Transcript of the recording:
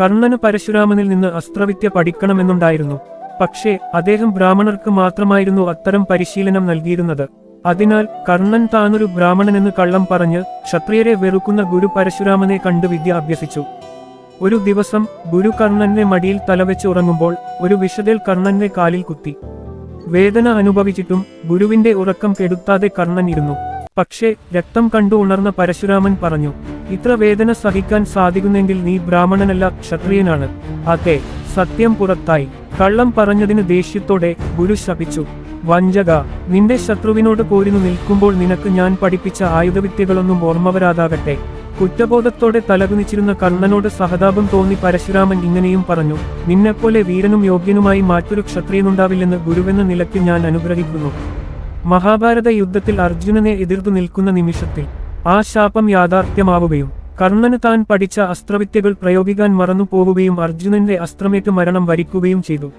കർണന് പരശുരാമനിൽ നിന്ന് അസ്ത്രവിദ്യ പഠിക്കണമെന്നുണ്ടായിരുന്നു. പക്ഷേ അദ്ദേഹം ബ്രാഹ്മണർക്ക് മാത്രമായിരുന്നു അത്തരം പരിശീലനം നൽകിയിരുന്നത്. അതിനാൽ കർണൻ താനൊരു ബ്രാഹ്മണനെന്ന് കള്ളം പറഞ്ഞ് ക്ഷത്രിയരെ വെറുക്കുന്ന ഗുരു പരശുരാമനെ കണ്ട് വിദ്യ അഭ്യസിച്ചു. ഒരു ദിവസം ഗുരു കർണന്റെ മടിയിൽ തലവെച്ച് ഉറങ്ങുമ്പോൾ ഒരു വിഷതേൽ കർണന്റെ കാലിൽ കുത്തി. വേദന അനുഭവിച്ചിട്ടും ഗുരുവിന്റെ ഉറക്കം കെടുത്താതെ കർണൻ ഇരുന്നു. പക്ഷേ രക്തം കണ്ടു ഉണർന്ന പരശുരാമൻ പറഞ്ഞു ഇത്ര വേദന സഹിക്കാൻ സാധിക്കുന്നെങ്കിൽ നീ ബ്രാഹ്മണനല്ല ക്ഷത്രിയനാണ്. അതെ സത്യം പുറത്തായി. കള്ളം പറഞ്ഞതിന് ദേഷ്യത്തോടെ ഗുരു ശപിച്ചു. വഞ്ചക നിന്റെ ശത്രുവിനോട് പോരിനു നിൽക്കുമ്പോൾ നിനക്ക് ഞാൻ പഠിപ്പിച്ച ആയുധവിദ്യകളൊന്നും ഓർമ്മ വരാതാകട്ടെ കുറ്റബോധത്തോടെ തലകുനിച്ചിരുന്ന കർണനോട് സഹതാപം തോന്നി പരശുരാമൻ ഇങ്ങനെയും പറഞ്ഞു. നിന്നെപ്പോലെ വീരനും യോഗ്യനുമായി മറ്റൊരു ക്ഷത്രിയനുണ്ടാവില്ലെന്ന് ഗുരുവെന്ന നിലയ്ക്ക് ഞാൻ അനുഗ്രഹിക്കുന്നു. മഹാഭാരത യുദ്ധത്തിൽ അർജുനനെ എതിർത്തു നിൽക്കുന്ന നിമിഷത്തിൽ ആ ശാപം യാഥാർത്ഥ്യമാവുകയും കർണന് താൻ പഠിച്ച അസ്ത്രവിദ്യകൾ പ്രയോഗിക്കാൻ മറന്നു പോവുകയും അർജുനന്റെ അസ്ത്രമേറ്റ് മരണം വരിക്കുകയും ചെയ്തു.